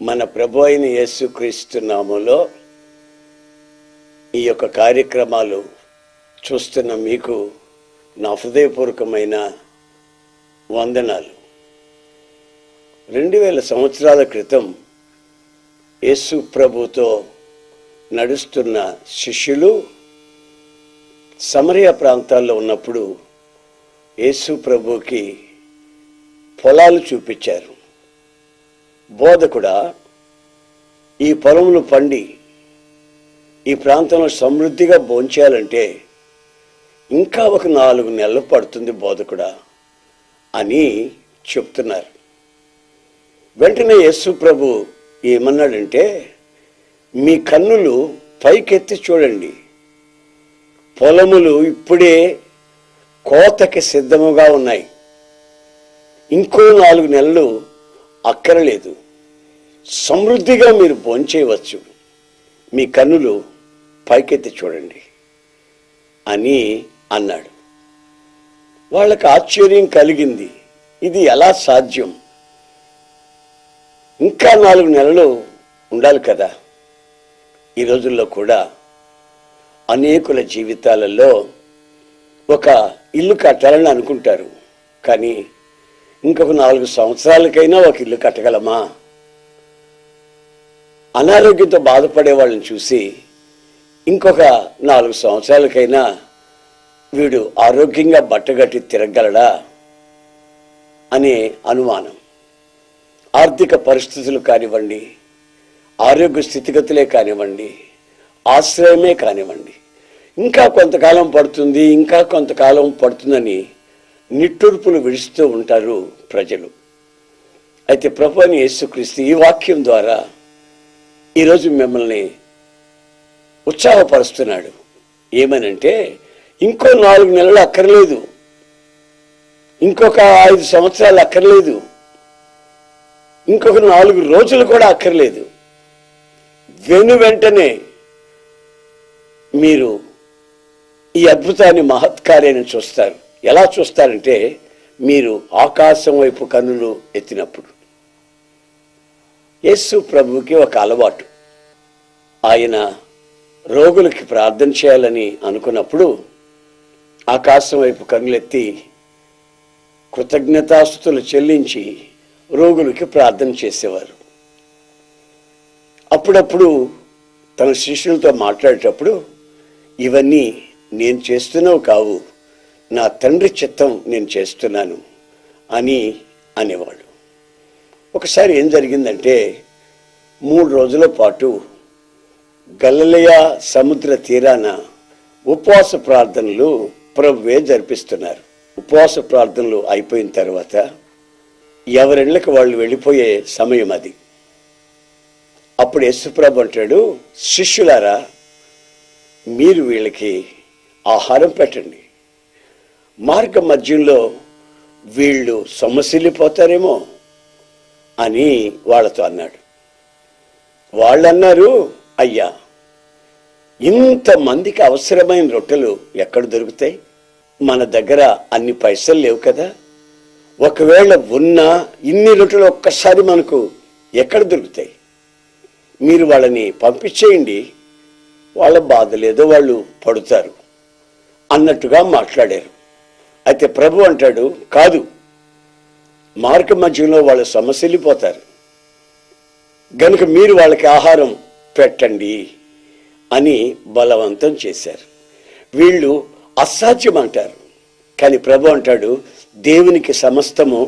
మన ప్రభు అయిన యేసుక్రీస్తు నామంలో ఈ యొక్క కార్యక్రమాలు చూస్తున్న మీకు నా హృదయపూర్వకమైన వందనాలు. రెండు వేల సంవత్సరాల క్రితం యేసు ప్రభుతో నడుస్తున్న శిష్యులు సమరయ ప్రాంతాల్లో ఉన్నప్పుడు యేసు ప్రభుకి పొలాలు చూపించారు. బోధకుడా ఈ పొలములు పండి ఈ ప్రాంతంలో సమృద్ధిగా భోంచేయాలంటే ఇంకా ఒక నాలుగు నెలలు పడుతుంది బోధకుడా అని చెప్తున్నారు. వెంటనే యస్సు ప్రభు ఏమన్నాడంటే మీ కన్నులు పైకెత్తి చూడండి. పొలములు ఇప్పుడే కోతకి సిద్ధముగా ఉన్నాయి. ఇంకో నాలుగు నెలలు అక్కరలేదు. సమృద్ధిగా మీరు భోంచేయవచ్చు. మీ కన్నులు పైకెత్తి చూడండి అని అన్నాడు. వాళ్ళకు ఆశ్చర్యం కలిగింది. ఇది ఎలా సాధ్యం? ఇంకా నాలుగు నెలలు ఉండాలి కదా. ఈ రోజుల్లో కూడా అనేకుల జీవితాలలో ఒక ఇల్లు కట్టాలని అనుకుంటారు. కానీ ఇంకొక నాలుగు సంవత్సరాలకైనా ఒక ఇల్లు కట్టగలమా? అనారోగ్యంతో బాధపడే వాళ్ళని చూసి ఇంకొక నాలుగు సంవత్సరాలకైనా వీడు ఆరోగ్యంగా బట్టగట్టి తిరగలడా అనే అనుమానం. ఆర్థిక పరిస్థితులు కానివ్వండి ఆరోగ్య స్థితిగతులే కానివ్వండి ఆశ్రయమే కానివ్వండి. ఇంకా కొంతకాలం పడుతుంది ఇంకా కొంతకాలం పడుతుందని నిట్టూర్పులు విడుస్తూ ఉంటారు ప్రజలు. అయితే ప్రభు అని యేసుక్రీస్తు ఈ వాక్యం ద్వారా ఈరోజు మిమ్మల్ని ఉత్సాహపరుస్తున్నాడు. ఏమనంటే ఇంకో నాలుగు నెలలు అక్కర్లేదు. ఇంకొక ఐదు సంవత్సరాలు అక్కర్లేదు. ఇంకొక నాలుగు రోజులు కూడా అక్కర్లేదు. వెను వెంటనే మీరు ఈ అద్భుతాన్ని మహత్కార్యాన్ని చూస్తారు. ఎలా చూస్తారంటే మీరు ఆకాశం వైపు కన్నులు ఎత్తినప్పుడు. యేసు ప్రభుకి ఒక అలవాటు. ఆయన రోగులకి ప్రార్థన చేయాలని అనుకున్నప్పుడు ఆకాశం వైపు కన్నులెత్తి కృతజ్ఞతాస్తుతులు చెల్లించి రోగులకి ప్రార్థన చేసేవారు. అప్పుడప్పుడు తన శిష్యులతో మాట్లాడేటప్పుడు ఇవన్నీ నేను చేస్తున్నావు కావు. నా తండ్రి చిత్తం నేను చేస్తున్నాను అని అనేవాడు. ఒకసారి ఏం జరిగిందంటే మూడు రోజుల పాటు గల్లలయ సముద్ర తీరాన ఉపవాస ప్రార్థనలు ప్రభువే జరిపిస్తున్నారు. ఉపవాస ప్రార్థనలు అయిపోయిన తర్వాత ఎవరిళ్ళకి వాళ్ళు వెళ్ళిపోయే సమయం అది. అప్పుడు యశుప్రభు అంటాడు శిష్యులారా మీరు వీళ్ళకి ఆహారం పెట్టండి. మార్గ మధ్యంలో వీళ్ళు సమస్యలిపోతారేమో అని వాళ్ళతో అన్నాడు. వాళ్ళన్నారు అయ్యా ఇంతమందికి అవసరమైన రొట్టెలు ఎక్కడ దొరుకుతాయి? మన దగ్గర అన్ని పైసలు లేవు కదా. ఒకవేళ ఉన్నా ఇన్ని రొట్టెలు ఒక్కసారి మనకు ఎక్కడ దొరుకుతాయి? మీరు వాళ్ళని పంపించేయండి. వాళ్ళ బాధ లేదో వాళ్ళు పడుతారు అన్నట్టుగా మాట్లాడారు. అయితే ప్రభు అంటాడు కాదు మార్గ మధ్యంలో వాళ్ళ సమస్యలు పోతారు గనుక మీరు వాళ్ళకి ఆహారం పెట్టండి అని బలవంతం చేశారు. వీళ్ళు అసాధ్యం అంటారు కానీ ప్రభు అంటాడు దేవునికి సమస్తము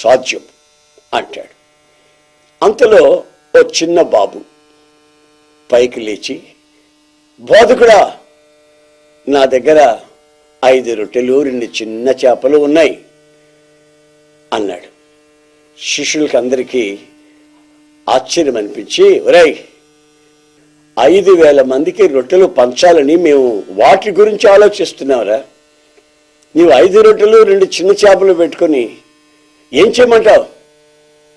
సాధ్యం అంటాడు. అంతలో ఓ చిన్న బాబు పైకి లేచి బోధకుడా నా దగ్గర ఐదు రొట్టెలు రెండు చిన్న చేపలు ఉన్నాయి అన్నాడు. శిష్యులకి అందరికీ ఆశ్చర్యం అనిపించి ఒరేయ్ ఐదు వేల మందికి రొట్టెలు పంచాలని మేము వాటి గురించి ఆలోచిస్తున్నావురా. నీవు ఐదు రొట్టెలు రెండు చిన్న చేపలు పెట్టుకొని ఏం చేయమంటావు?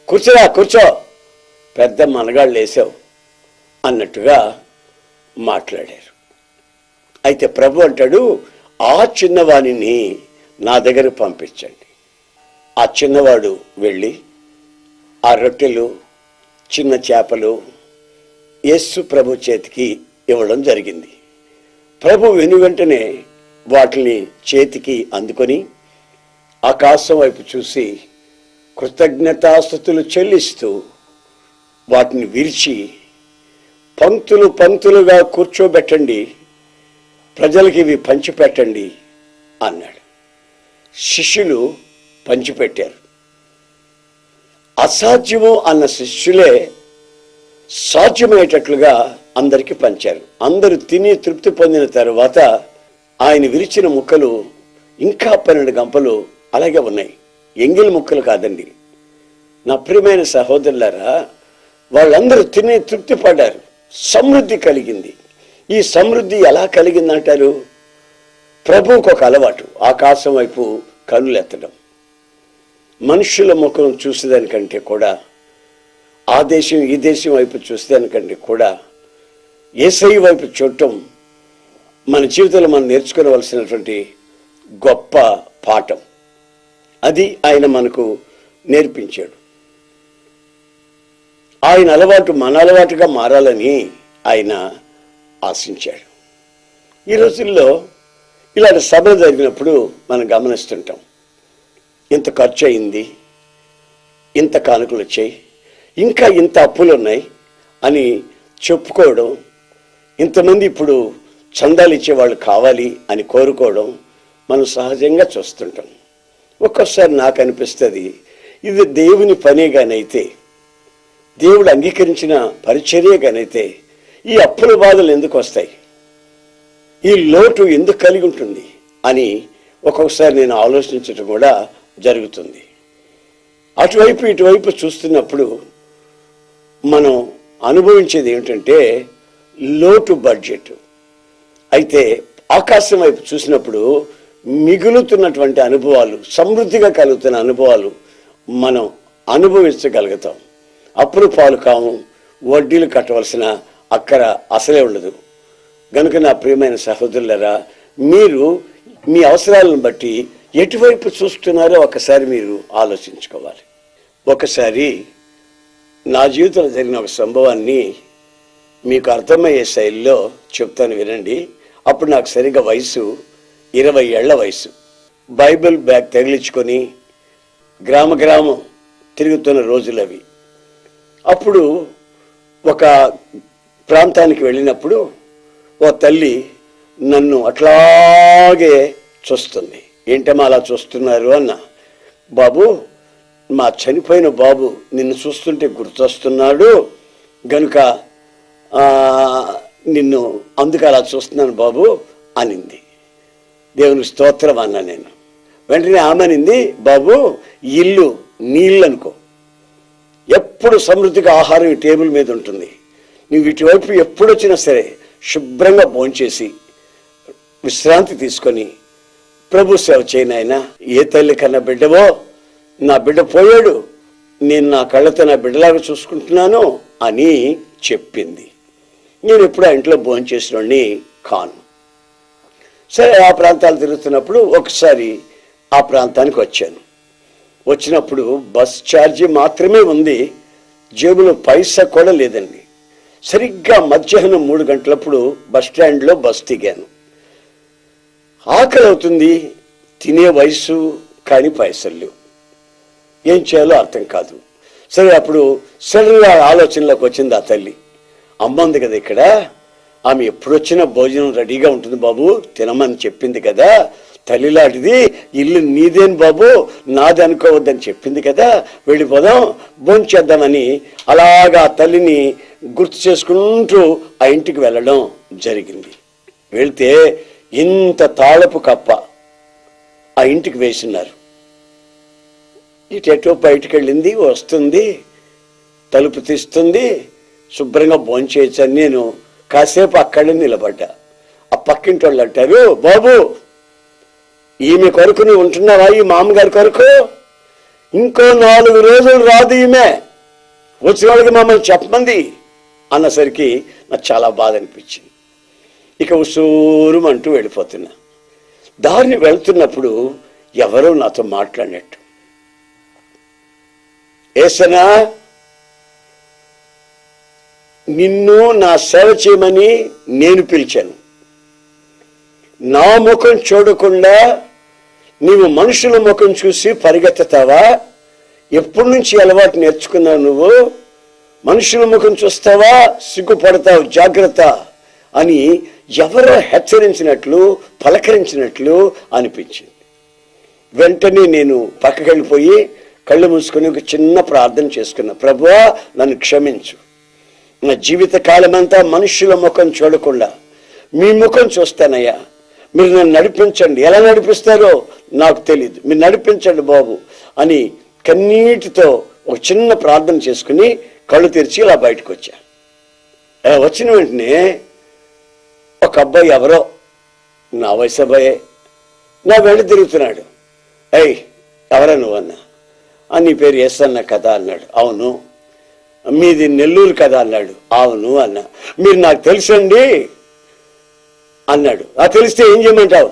కూర్చోరా కూర్చో. పెద్ద మనగాళ్ళు వేసావు అన్నట్టుగా మాట్లాడారు. అయితే ప్రభు అంటాడు ఆ చిన్నవాణిని నా దగ్గర పంపించండి. ఆ చిన్నవాడు వెళ్ళి ఆ రొట్టెలు చిన్న చేపలు యస్సు ప్రభు చేతికి ఇవ్వడం జరిగింది. ప్రభు వెను వెంటనే వాటిని చేతికి అందుకొని ఆకాశం వైపు చూసి కృతజ్ఞతాస్థుతులు చెల్లిస్తూ వాటిని విరిచి పంక్తులు పంక్తులుగా కూర్చోబెట్టండి. ప్రజలకి ఇవి పంచిపెట్టండి అన్నాడు. శిష్యులు పంచిపెట్టారు. అసాధ్యము అన్న శిష్యులే సాధ్యమయ్యేటట్లుగా అందరికీ పంచారు. అందరూ తిని తృప్తి పొందిన తర్వాత ఆయన విరిచిన ముక్కలు ఇంకా పన్నెండు గంపలు అలాగే ఉన్నాయి. ఎంగిల్ ముక్కలు కాదండి. నా ప్రియమైన సహోదరులారా వాళ్ళందరూ తిని తృప్తి పడ్డారు. సమృద్ధి కలిగింది. ఈ సమృద్ధి ఎలా కలిగిందంటారు? ప్రభువుకు ఒక అలవాటు. ఆకాశం వైపు కనులెత్తడం మనుషుల ముఖం చూసేదానికంటే కూడా ఆ దేశం ఈ దేశం వైపు చూసేదానికంటే కూడా ఏసై వైపు చూడటం మన జీవితంలో మనం నేర్చుకోవలసినటువంటి గొప్ప పాఠం. అది ఆయన మనకు నేర్పించాడు. ఆయన అలవాటు మన అలవాటుగా మారాలని ఆయన ఆశించాడు ఈ రోజుల్లో ఇలాంటి సభలు జరిగినప్పుడు మనం గమనిస్తుంటాం. ఇంత ఖర్చు అయింది? ఇంత కానుకలు వచ్చాయి? ఇంకా ఇంత అప్పులు ఉన్నాయి? అని చెప్పుకోవడం ఇంతమంది ఇప్పుడు చందాలు ఇచ్చేవాళ్ళు కావాలి అని కోరుకోవడం మనం సహజంగా చూస్తుంటాం. ఒక్కోసారి నాకు అనిపిస్తుంది ఇది దేవుని పనిగానైతే దేవుడు అంగీకరించిన పరిచర్య గానైతే ఈ అప్పుల బాధలు ఎందుకు వస్తాయి? ఈ లోటు ఎందుకు కలిగి ఉంటుంది? అని ఒక్కొక్కసారి నేను ఆలోచించడం కూడా జరుగుతుంది. అటువైపు ఇటువైపు చూస్తున్నప్పుడు మనం అనుభవించేది ఏమిటంటే లోటు బడ్జెట్ అయితే ఆకాశం వైపు చూసినప్పుడు మిగులుతున్నటువంటి అనుభవాలు సమృద్ధిగా కలుగుతున్న అనుభవాలు మనం అనుభవించగలుగుతాం. అప్పులు పాలు కాము వడ్డీలు కట్టవలసిన అక్కర అసలే ఉండదు. గనుక నా ప్రియమైన సహోదరులరా మీరు మీ అవసరాలను బట్టి ఎటువైపు చూస్తున్నారో ఒకసారి మీరు ఆలోచించుకోవాలి. ఒకసారి నా జీవితంలో జరిగిన ఒక సంభవాన్ని మీకు అర్థమయ్యే శైలిలో చెప్తాను వినండి. అప్పుడు నాకు సరిగ్గా వయసు ఇరవై ఏళ్ళ వయసు. బైబిల్ బ్యాగ్ తగిలించుకొని గ్రామ గ్రామం తిరుగుతున్న రోజులు అవి అప్పుడు ఒక ప్రాంతానికి వెళ్ళినప్పుడు ఓ తల్లి నన్ను అట్లాగే చూస్తుంది. ఏంటమ్మా అలా చూస్తున్నారు? అన్న. బాబు మా చనిపోయిన బాబు నిన్ను చూస్తుంటే గుర్తొస్తున్నాడు. గనుక నిన్ను అందుకు అలా చూస్తున్నాను బాబు అనింది. దేవుని స్తోత్రం అన్నా నేను. వెంటనే ఆమెనింది బాబు ఇల్లు నీళ్ళు అనుకో ఎప్పుడు సమృద్ధిగా ఆహారం టేబుల్ మీద ఉంటుంది. నువ్వు ఇటువైపు ఎప్పుడు వచ్చినా సరే శుభ్రంగా భోంచేసి విశ్రాంతి తీసుకొని ప్రభు సేవ చేయనాయన ఏ తల్లి కన్నా బిడ్డవో నా బిడ్డ పోయాడు నేను నా కళ్ళతో నా బిడ్డలాగా చూసుకుంటున్నాను అని చెప్పింది. నేను ఎప్పుడు ఆ ఇంట్లో భోంచేసినోడిని కాను. సరే ఆ ప్రాంతాలు తిరుగుతున్నప్పుడు ఒకసారి ఆ ప్రాంతానికి వచ్చాను. వచ్చినప్పుడు బస్ ఛార్జీ మాత్రమే ఉంది జేబులో పైసా కూడా లేదండి. సరిగ్గా మధ్యాహ్నం మూడు గంటలప్పుడు బస్ స్టాండ్లో బస్ దిగాను. ఆకలి అవుతుంది తినే వయసు కానీ పైసలు లేవు ఏం చేయాలో అర్థం కాదు. సరే అప్పుడు సడన్గా ఆలోచనలోకి వచ్చింది ఆ తల్లి. అమ్మ ఉంది కదా ఇక్కడ ఆమె ఎప్పుడొచ్చినా భోజనం రెడీగా ఉంటుంది బాబు తినమని చెప్పింది కదా తల్లిలాంటిది ఇల్లు నీదేని బాబు నాది అనుకోవద్దని చెప్పింది కదా వెళ్ళిపోదాం భోంచేద్దామని అలాగా ఆ తల్లిని గుర్తు చేసుకుంటూ ఆ ఇంటికి వెళ్ళడం జరిగింది. వెళ్తే ఇంత తాళపు కప్ప ఆ ఇంటికి వేసినారు. ఇటెటో బయటికి వెళ్ళింది వస్తుంది తలుపు తీస్తుంది శుభ్రంగా భోంచేయచ్చని నేను కాసేపు అక్కడే నిలబడ్డా. ఆ పక్కింటి వాళ్ళు అంటారు బాబు ఈమె కొరకు నువ్వు ఉంటున్నావా? ఈ మామగారి కొరకు? ఇంకో నాలుగు రోజులు రాదు ఈమె. వచ్చిన వాళ్ళకి మమ్మల్ని చెప్పమంది అన్నసరికి నాకు చాలా బాధ అనిపించింది. ఇక ఉసూరం అంటూ వెళ్ళిపోతున్నా. దారిని వెళ్తున్నప్పుడు ఎవరో నాతో మాట్లాడినట్టు. ఏసనా నిన్ను నా సేవ చేయమని నేను పిలిచాను. నా ముఖం చూడకుండా నీవు మనుషుల ముఖం చూసి పరిగెత్తుతావా? ఎప్పటి నుంచి అలవాటు నేర్చుకున్నావు నువ్వు? మనుషుల ముఖం చూస్తావా? సిగ్గుపడతావు జాగ్రత్త అని ఎవరో హెచ్చరించినట్లు పలకరించినట్లు అనిపించింది. వెంటనే నేను పక్కకెళ్ళిపోయి కళ్ళు మూసుకొని ఒక చిన్న ప్రార్థన చేసుకున్నా. ప్రభువా నన్ను క్షమించు. నా జీవిత కాలమంతా మనుషుల ముఖం చూడకుండా మీ ముఖం చూస్తానయ్యా. మీరు నన్ను నడిపించండి. ఎలా నడిపిస్తారో నాకు తెలియదు మీరు నడిపించండి బాబు అని కన్నీటితో ఒక చిన్న ప్రార్థన చేసుకుని కళ్ళు తెరిచి ఇలా బయటకు వచ్చా. అలా వచ్చిన వెంటనే ఒక అబ్బాయి ఎవరో నా వయసు అబ్బాయే నా వెళ్ళి తిరుగుతున్నాడు. ఏయ్ ఎవరా నువ్వన్నా? అని నీ పేరు ఎస్ అన్న కదా అన్నాడు. అవును. మీది నెల్లూరు కదా అన్నాడు. అవును అన్న. మీరు నాకు తెలుసండి. అన్నాడు. ఆ తెలిస్తే ఏం చేయమంటావు?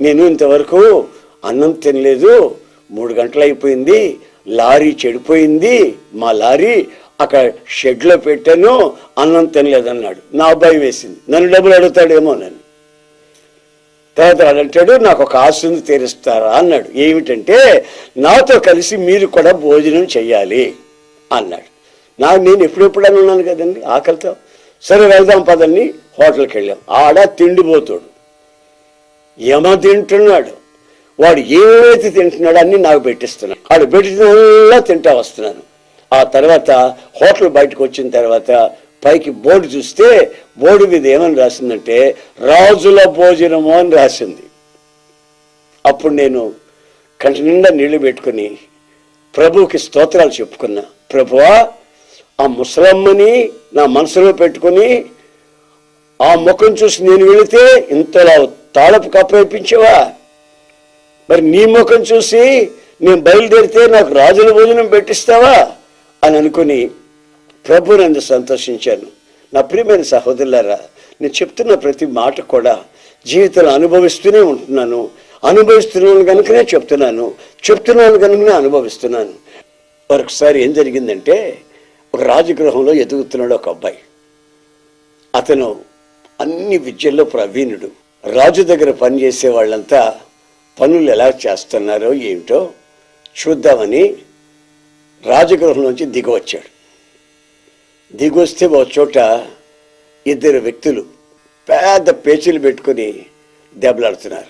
నేను ఇంతవరకు అన్నం తినలేదు. మూడు గంటలు అయిపోయింది లారీ చెడిపోయింది. మా లారీ అక్కడ షెడ్లో పెట్టాను. అన్నం తినలేదు అన్నాడు నా అబ్బాయి వేసింది. నన్ను డబ్బులు అడుగుతాడేమో నన్ను తర్వాత వాడు అంటాడు నాకు ఒక ఆశ తీరుస్తారా? అన్నాడు. ఏమిటంటే నాతో కలిసి మీరు కూడా భోజనం చెయ్యాలి అన్నాడు. నాకు నేను ఎప్పుడెప్పుడు అని ఉన్నాను కదండి? ఆకలితో. సరే వెళ్దాం పదండి. హోటల్కి వెళ్ళాం ఆడ తిండిపోతాడు. యమ తింటున్నాడు. వాడు ఏవైతే తింటున్నాడో అన్ని నాకు పెట్టిస్తున్నాడు. వాడు పెట్టినల్లా తింటా వస్తున్నాను. ఆ తర్వాత హోటల్ బయటకు వచ్చిన తర్వాత పైకి బోర్డు చూస్తే బోర్డు మీద ఏమని రాసిందంటే రాజుల భోజనము అని రాసింది. అప్పుడు నేను కంటి నిండా నీళ్ళు పెట్టుకుని ప్రభువుకి స్తోత్రాలు చెప్పుకున్నా. ప్రభువా ఆ ముసలమ్మని నా మనసులో పెట్టుకుని ఆ ముఖం చూసి నేను వెళితే ఇంతలా తాళపు కప్పేపించావా మరి నీ ముఖం చూసి నేను బయలుదేరితే నాకు రాజుల భోజనం పెట్టిస్తావా? అని అనుకుని నన్ను సంతోషించాను. నా ప్రియమైన సహోదరులారా నేను చెప్తున్న ప్రతి మాట కూడా జీవితంలో అనుభవిస్తూనే ఉంటున్నాను. అనుభవిస్తున్నాను కనుకనే చెప్తున్నాను. చెప్తున్నాను కనుకనే అనుభవిస్తున్నాను. ఒకసారి ఏం జరిగిందంటే ఒక రాజగృహంలో ఎదుగుతున్నాడు ఒక అబ్బాయి. అతను అన్ని విద్యల్లో ప్రవీణుడు. రాజు దగ్గర పనిచేసే వాళ్ళంతా పనులు ఎలా చేస్తున్నారో ఏమిటో చూద్దామని రాజగృహం నుంచి దిగవచ్చాడు దిగొస్తే ఒక చోట ఇద్దరు వ్యక్తులు పెద్ద పేచీలు పెట్టుకొని దెబ్బలాడుతున్నారు.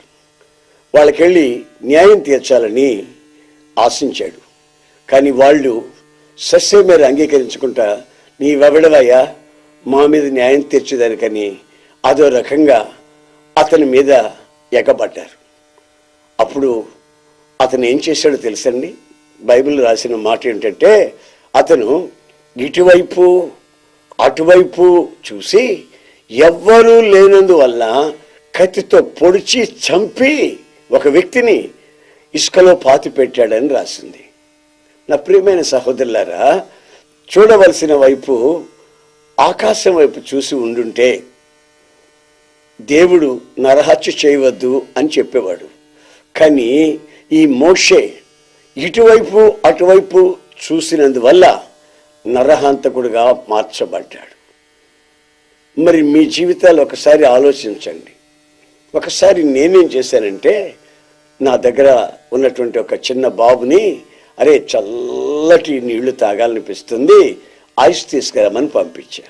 వాళ్ళకెళ్ళి న్యాయం తీర్చాలని ఆశించాడు. కానీ వాళ్ళు సస్య మీద అంగీకరించుకుంటా నీవెవడవయ్యా? మా మీద న్యాయం తీర్చేదానికని అదో రకంగా అతని మీద ఎగబడ్డారు. అప్పుడు అతను ఏం చేశాడో తెలుసండి? బైబిల్ రాసిన మాట ఏంటంటే అతను ఇటువైపు అటువైపు చూసి ఎవ్వరూ లేనందువల్ల కత్తితో పొడిచి చంపి ఒక వ్యక్తిని ఇసుకలో పాతి పెట్టాడని రాసింది. నా ప్రియమైన సహోదరులారా చూడవలసిన వైపు ఆకాశం వైపు చూసి ఉండుంటే దేవుడు నరహత్య చేయవద్దు అని చెప్పేవాడు. కానీ ఈ మోషే ఇటువైపు అటువైపు చూసినందువల్ల నరహంతకుడుగా మార్చబడ్డాడు. మరి మీ జీవితాలు ఒకసారి ఆలోచించండి. ఒకసారి నేనేం చేశానంటే నా దగ్గర ఉన్నటువంటి ఒక చిన్న బాబుని అరే చల్లటి నీళ్ళు తాగాలనిపిస్తుంది ఐస్ తీసుకురమ్మని పంపించా.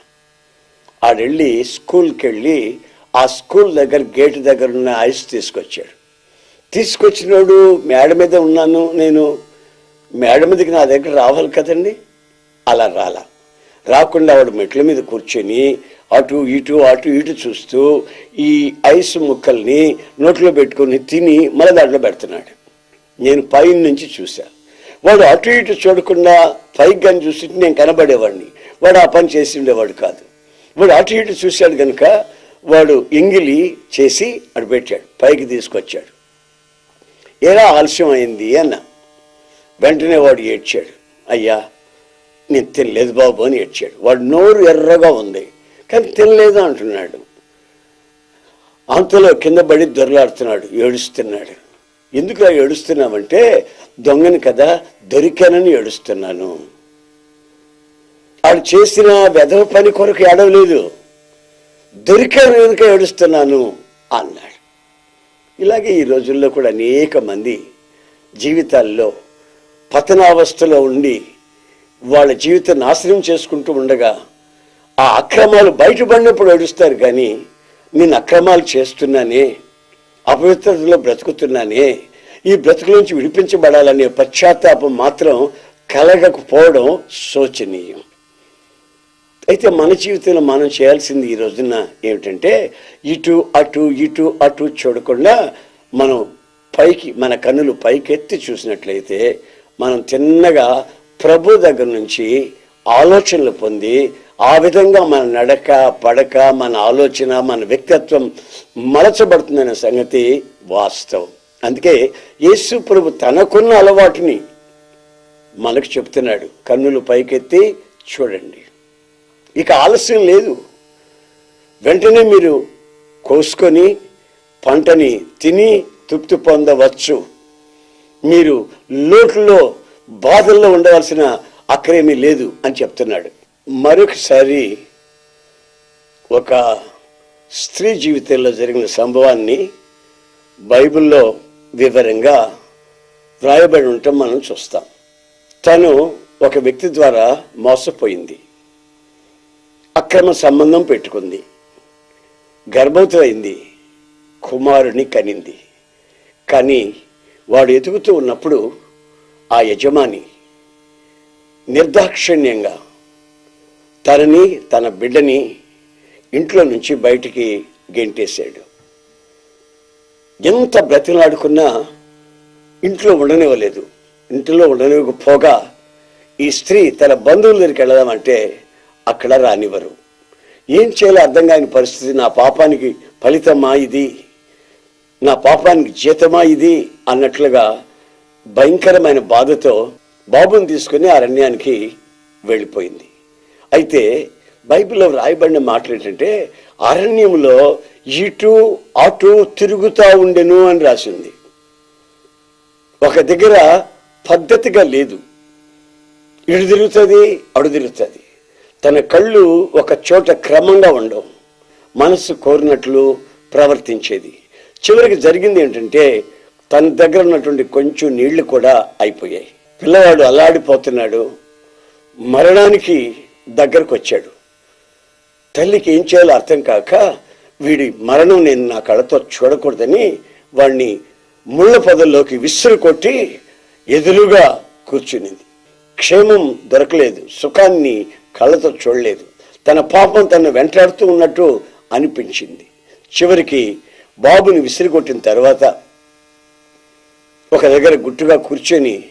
ఆడెళ్ళి స్కూల్కి వెళ్ళి ఆ స్కూల్ దగ్గర గేట్ దగ్గర ఉన్న ఐస్ తీసుకొచ్చాడు. తీసుకొచ్చినోడు మేడ మీద ఉన్నాను నేను మేడ మీదకి నా దగ్గర రావాలి కదండి? అలా రాలా. రాకుండా వాడు మెట్ల మీద కూర్చొని అటు ఇటు అటు ఇటు చూస్తూ ఈ ఐస్ ముక్కల్ని నోట్లో పెట్టుకొని తిని మళ్ళీ దాంట్లో పెడుతున్నాడు. నేను పైన నుంచి చూశాను వాడు అటు ఇటు చూడకుండా పైకి కానీ చూసి నేను కనబడేవాడిని. వాడు ఆ పని చేసి ఉండేవాడు కాదు. వాడు అటు ఇటు చూశాడు కనుక వాడు ఎంగిలి చేసి అటు పెట్టాడు పైకి తీసుకొచ్చాడు. ఎలా ఆలస్యం అయింది అన్న. వెంటనే వాడు ఏడ్చాడు అయ్యా నేను తినలేదు బాబు అని ఏడ్చాడు. వాడు నోరు ఎర్రగా ఉంది కానీ తినలేదు అంటున్నాడు. అంతలో కింద పడి దొరలాడుతున్నాడు ఏడుస్తున్నాడు. ఎందుకు ఏడుస్తున్నామంటే దొంగని కదా దొరికానని ఏడుస్తున్నాను. వాడు చేసిన వెధవ పని కొరకు ఏడవలేదు. దొరికాను కనుక ఏడుస్తున్నాను? అన్నాడు. ఇలాగే ఈ రోజుల్లో కూడా అనేక మంది జీవితాల్లో పతనావస్థలో ఉండి వాళ్ళ జీవితం నాశనం చేసుకుంటూ ఉండగా ఆ అక్రమాలు బయటపడినప్పుడు ఏడుస్తారు కానీ నేను అక్రమాలు చేస్తున్నానే అపవిత్రతలో బ్రతుకుతున్నానే ఈ బ్రతుకు నుంచి విడిపించబడాలనే పశ్చాత్తాపం మాత్రం కలగకపోవడం శోచనీయం. అయితే మన జీవితంలో మనం చేయాల్సింది ఈ రోజున ఏమిటంటే ఇటు అటు ఇటు అటు చూడకుండా మనం పైకి మన కన్నులు పైకెత్తి చూసినట్లయితే మనం తిన్నగా ప్రభు దగ్గర నుంచి ఆలోచనలు పొంది ఆ విధంగా మన నడక పడక మన ఆలోచన మన వ్యక్తిత్వం మలచబడుతుందనే సంగతి వాస్తవం. అందుకే యేసు ప్రభు తనకున్న అలవాటుని మనకు చెప్తున్నాడు. కన్నులు పైకెత్తి చూడండి. ఇక ఆలస్యం లేదు. వెంటనే మీరు కోసుకొని పంటని తిని తృప్తి పొందవచ్చు. మీరు లోటులో బాధల్లో ఉండవలసిన అక్కరేమీ లేదు అని చెప్తున్నాడు. మరొకసారి ఒక స్త్రీ జీవితంలో జరిగిన సంభవాన్ని బైబిల్లో వివరంగా వ్రాయబడి ఉండటం మనం చూస్తాం. తను ఒక వ్యక్తి ద్వారా మోసపోయింది. అక్రమ సంబంధం పెట్టుకుంది. గర్భవతి అయింది కుమారుని కనింది. కానీ వాడు ఎదుగుతూ ఉన్నప్పుడు ఆ యజమాని నిర్దాక్షిణ్యంగా తనని తన బిడ్డని ఇంట్లో నుంచి బయటికి గెంటేశాడు. ఎంత బ్రతిలాడుకున్నా ఇంట్లో ఉండనివ్వలేదు. ఇంట్లో ఉండనివ్వకపోగా ఈ స్త్రీ తన బంధువుల దగ్గరికి వెళ్ళదామంటే అక్కడ రానివ్వరు. ఏం చేయాలో అర్థం కాని పరిస్థితి. నా పాపానికి ఫలితమా ఇది? నా పాపానికి జీతమా ఇది? అన్నట్లుగా భయంకరమైన బాధతో బాబుని తీసుకుని అరణ్యానికి వెళ్ళిపోయింది. అయితే బైబిల్లో రాయబడిన మాటలు ఏంటంటే అరణ్యంలో ఇటు అటు తిరుగుతూ ఉండెను అని రాసింది ఒక దగ్గర పద్ధతిగా లేదు. ఇడు తిరుగుతుంది అడు తిరుగుతుంది. తన కళ్ళు ఒక చోట క్రమంగా ఉండవు. మనసు కోరినట్లు ప్రవర్తించేది. చివరికి జరిగింది ఏంటంటే తన దగ్గర ఉన్నటువంటి కొంచెం నీళ్ళు కూడా అయిపోయాయి. పిల్లవాడు అల్లాడిపోతున్నాడు. మరణానికి దగ్గరకు వచ్చాడు తల్లికి ఏం చేయాలో అర్థం కాక వీడి మరణం నేను నా కళ్ళతో చూడకూడదని వాడిని ముళ్ళ పొదల్లోకి విసురు కొట్టి ఎదురుగా కూర్చునింది. క్షేమం దొరకలేదు. సుఖాన్ని కళ్ళతో చూడలేదు. తన పాపం తను వెంటాడుతూ ఉన్నట్టు అనిపించింది. చివరికి బాబుని విసిరికొట్టిన తర్వాత ఒక దగ్గర గుట్టుగా కూర్చొని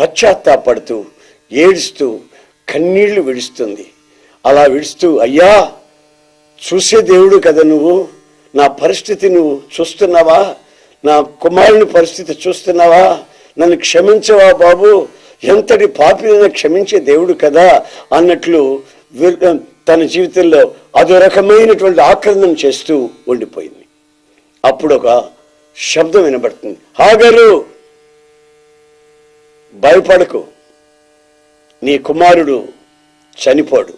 పశ్చాత్తాపడుతూ ఏడుస్తూ కన్నీళ్ళు విడుస్తుంది. అలా విడుస్తూ అయ్యా చూసే దేవుడు కదా నువ్వు? నా పరిస్థితి నువ్వు చూస్తున్నావా? నా కుమారుని పరిస్థితి చూస్తున్నావా? నన్ను క్షమించవా బాబు? ఎంతటి పాపినైనా క్షమించే దేవుడు కదా అన్నట్లు తన జీవితంలో అదో రకమైనటువంటి ఆక్రమణం చేస్తూ ఉండిపోయింది. అప్పుడు ఒక శబ్దం వినబడుతుంది. హాగరు భయపడకు. నీ కుమారుడు చనిపోడు.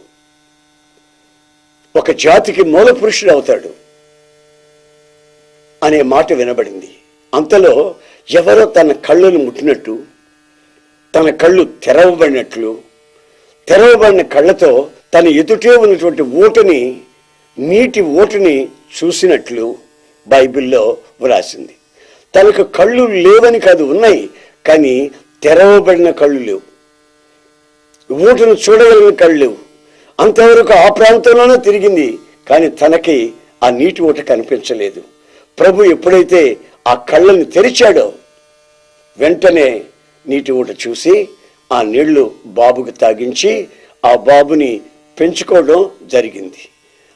ఒక జాతికి మూల పురుషుడు అవుతాడు అనే మాట వినబడింది. అంతలో ఎవరో తన కళ్ళను ముట్టినట్టు తన కళ్ళు తెరవబడినట్లు తెరవబడిన కళ్ళతో తన ఎదుటే ఉన్నటువంటి ఓటుని నీటి ఓటుని చూసినట్లు బైబిల్లో వ్రాసింది. తనకు కళ్ళు లేవని కాదు ఉన్నాయి కానీ తెరవబడిన కళ్ళు లేవు. ఓటును చూడగలిగిన కళ్ళు లేవు. అంతవరకు ఆ ప్రాంతంలోనే తిరిగింది కానీ తనకి ఆ నీటి ఊట కనిపించలేదు. ప్రభు ఎప్పుడైతే ఆ కళ్ళని తెరిచాడో వెంటనే నీటి ఊట చూసి ఆ నీళ్ళు బాబుకు తాగించి ఆ బాబుని పెంచుకోవడం జరిగింది.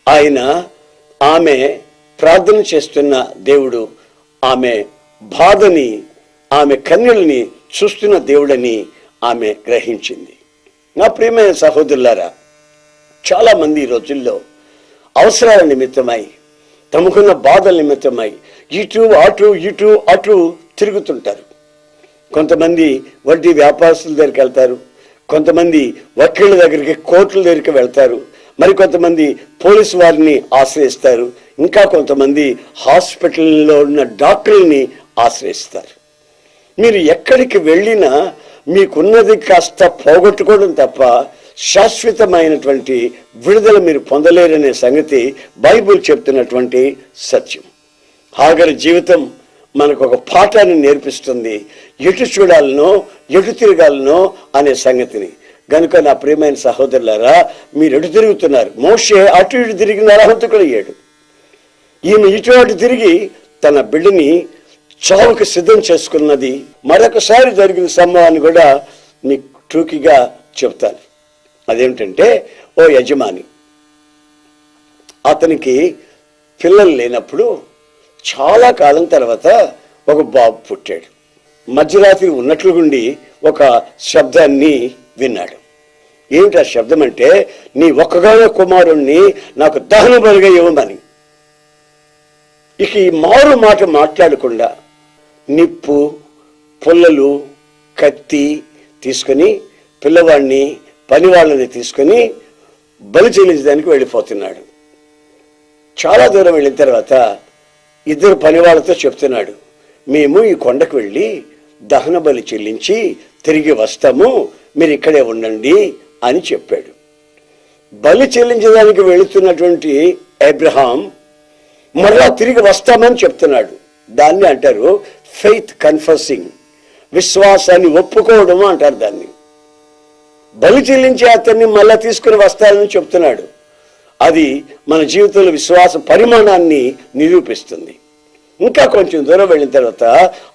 ఆయన ఆమె ప్రార్థన చేస్తున్న దేవుడు ఆమె బాధని ఆమె కన్నులని చూస్తున్న దేవుడని ఆమె గ్రహించింది. నా ప్రియమైన సహోదరులారా చాలామంది ఈ రోజుల్లో అవసరాల నిమిత్తమై తమకున్న బాధల నిమిత్తమై ఇటు అటు ఇటు అటు తిరుగుతుంటారు. కొంతమంది వడ్డీ వ్యాపారస్తుల దగ్గరికి వెళ్తారు. కొంతమంది వకీళ్ళ దగ్గరికి కోర్టుల దగ్గరికి వెళ్తారు. మరి కొంతమంది పోలీసు వారిని ఆశ్రయిస్తారు. ఇంకా కొంతమంది హాస్పిటల్లో ఉన్న డాక్టర్ని ఆశ్రయిస్తారు. మీరు ఎక్కడికి వెళ్ళినా మీకున్నది కాస్త పోగొట్టుకోవడం తప్ప శాశ్వతమైనటువంటి విడుదల మీరు పొందలేరనే సంగతి బైబిల్ చెప్తున్నటువంటి సత్యం. హాగరి జీవితం మనకు ఒక పాఠాన్ని నేర్పిస్తుంది. ఎటు చూడాలనో ఎటు తిరగాలనో అనే సంగతిని. గనుక నా ప్రియమైన సహోదరులారా మీరు ఎటు తిరుగుతున్నారు? మోషే అటు ఇటు తిరిగి నరహంతకుడయ్యాడు ఈమె ఇటు అటు తిరిగి తన బిడ్డని చావుకు సిద్ధం చేసుకున్నది. మరొకసారి జరిగిన సంభవాన్ని కూడా మీకు టూకీగా చెప్తాను అదేమిటంటే ఓ యజమాని అతనికి పిల్లలు లేనప్పుడు చాలా కాలం తర్వాత ఒక బాబు పుట్టాడు. మధ్యరాత్రి ఉన్నట్లుగుండి ఒక శబ్దాన్ని విన్నాడు. ఏమిటి ఆ శబ్దం అంటే నీ ఒక్కగానే కుమారుణ్ణి నాకు దహన బలిగా ఇవ్వమని. ఇక ఈ మారు మాట మాట్లాడకుండా నిప్పు పుల్లలు కత్తి తీసుకొని పిల్లవాడిని పనివాళ్ళని తీసుకొని బలి చెల్లించడానికి వెళ్ళిపోతున్నాడు. చాలా దూరం వెళ్ళిన తర్వాత ఇద్దరు పనివాళ్ళతో చెప్తున్నాడు మేము ఈ కొండకు వెళ్ళి దహన బలి చెల్లించి తిరిగి వస్తాము మీరు ఇక్కడే ఉండండి అని చెప్పాడు. బలి చెల్లించడానికి వెళుతున్నటువంటి అబ్రహాం మరలా తిరిగి వస్తామని చెప్తున్నాడు. దాన్ని అంటారు ఫెయిత్ కన్ఫర్సింగ్ విశ్వాసాన్ని ఒప్పుకోవడము అంటారు దాన్ని. బలి చెల్లించి అతన్ని మళ్ళా తీసుకుని వస్తానని చెప్తున్నాడు. అది మన జీవితంలో విశ్వాస పరిమాణాన్ని నిరూపిస్తుంది. ఇంకా కొంచెం దూరం వెళ్ళిన తర్వాత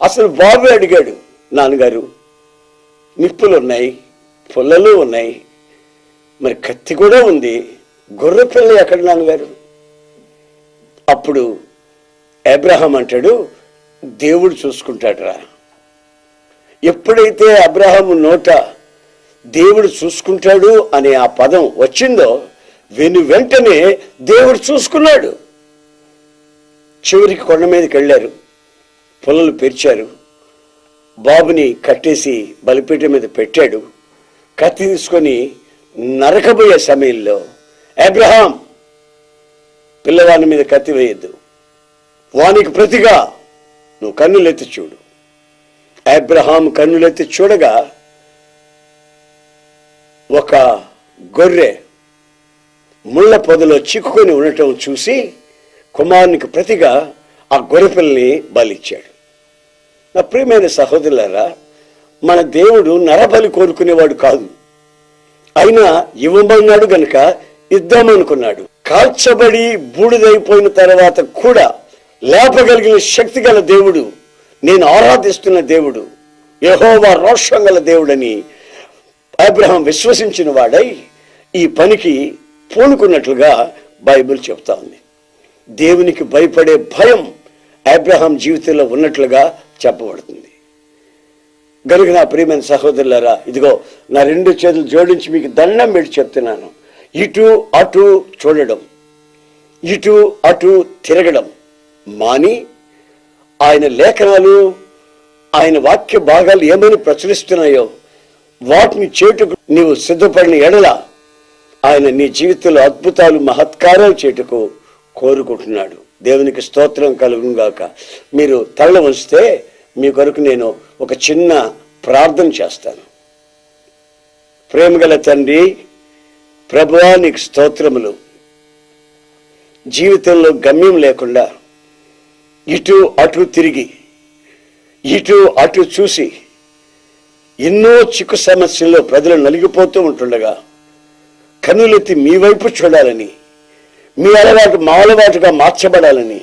అసలు బాబు అడిగాడు నాన్నగారు నిప్పులు ఉన్నాయి పుల్లలు ఉన్నాయి మరి కత్తి కూడా ఉంది గొర్రె పిల్ల ఎక్కడ నాన్నగారు? అప్పుడు అబ్రహాం అంటాడు దేవుడు చూసుకుంటాడురా. ఎప్పుడైతే అబ్రహాం నోట దేవుడు చూసుకుంటాడు అనే ఆ పదం వచ్చిందో వెను వెంటనే దేవుడు చూసుకున్నాడు. చివరికి కొండ మీదకి వెళ్ళారు. పొలలు పెరిచారు. బాబుని కట్టేసి బలిపీఠం మీద పెట్టాడు. కత్తి తీసుకొని నరకబోయే సమయంలో అబ్రహాం పిల్లవాని మీద కత్తి వేయద్దు. వానికి ప్రతిగా నువ్వు కన్నులెత్తి చూడు. అబ్రహాం కన్నులెత్తి చూడగా ఒక గొర్రె ముళ్ళ పొదలో చిక్కుకొని ఉండటం చూసి కుమారునికి ప్రతిగా ఆ గొర్రెపిల్లని బలిచ్చాడు. నా ప్రియమైన సహోదరులారా మన దేవుడు నరబలి కోరుకునేవాడు కాదు. అయినా ఇవ్వమన్నాడు గనక ఇద్దామనుకున్నాడు. కాల్చబడి బూడిదైపోయిన తర్వాత కూడా లేపగలిగిన శక్తి గల దేవుడు నేను ఆరాధిస్తున్న దేవుడు యహోవా రోషం గల దేవుడని అబ్రహం విశ్వసించిన వాడై ఈ పనికి పూనుకున్నట్లుగా బైబిల్ చెప్తా ఉంది. దేవునికి భయపడే భయం అబ్రహాం జీవితంలో ఉన్నట్లుగా చెప్పబడుతుంది. గనుక నా ప్రియమైన సహోదరులారా ఇదిగో నా రెండు చేతులు జోడించి మీకు దండం పెట్టి చెప్తున్నాను. ఇటు అటు చూడడం. ఇటు అటు తిరగడం. మాని ఆయన లేఖనాలు ఆయన వాక్య భాగాలు ఏమని ప్రచురిస్తున్నాయో వాటిని చేటుకు నీవు సిద్ధపడిన ఎడల ఆయన నీ జీవితంలో అద్భుతాలు మహత్కారాలు చేటుకు కోరుకుంటున్నాడు. దేవునికి స్తోత్రం కలుగును గాక. మీరు తరలి ఉంచితే మీ కొరకు నేను ఒక చిన్న ప్రార్థన చేస్తాను. ప్రేమగల తండ్రి ప్రభువా నీకు స్తోత్రములు. జీవితంలో గమ్యం లేకుండా ఇటు అటు తిరిగి ఇటు అటు చూసి ఎన్నో చిక్కు సమస్యల్లో ప్రజలు నలిగిపోతూ ఉంటుండగా కన్నులెత్తి మీ వైపు చూడాలని మీ అలవాటు మా అలవాటుగా మార్చబడాలని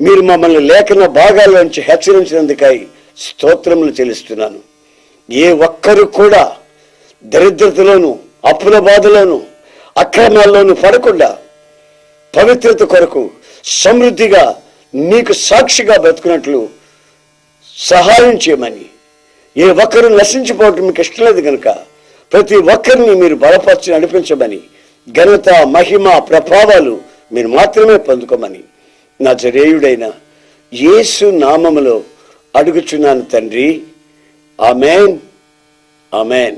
మీరు మమ్మల్ని లేఖన భాగాల నుంచి హెచ్చరించినందుకై స్తోత్రములు చెల్లిస్తున్నాను. ఏ ఒక్కరు కూడా దరిద్రతలోను అప్పుల బాధలోను అక్రమాల్లోనూ పడకుండా పవిత్రత కొరకు సమృద్ధిగా నీకు సాక్షిగా బ్రతుకున్నట్లు సహాయం చేయమని. ఏ ఒక్కరు నశించిపోవటం మీకు ఇష్టం లేదు కనుక ప్రతి ఒక్కరిని మీరు బలపరిచి నడిపించమని ఘనత మహిమ ప్రభావాలు మీరు మాత్రమే పొందుకోమని నా జరేయుడైన యేసు నామములో అడుగుచున్నాను తండ్రి. ఆమెన్. ఆమెన్.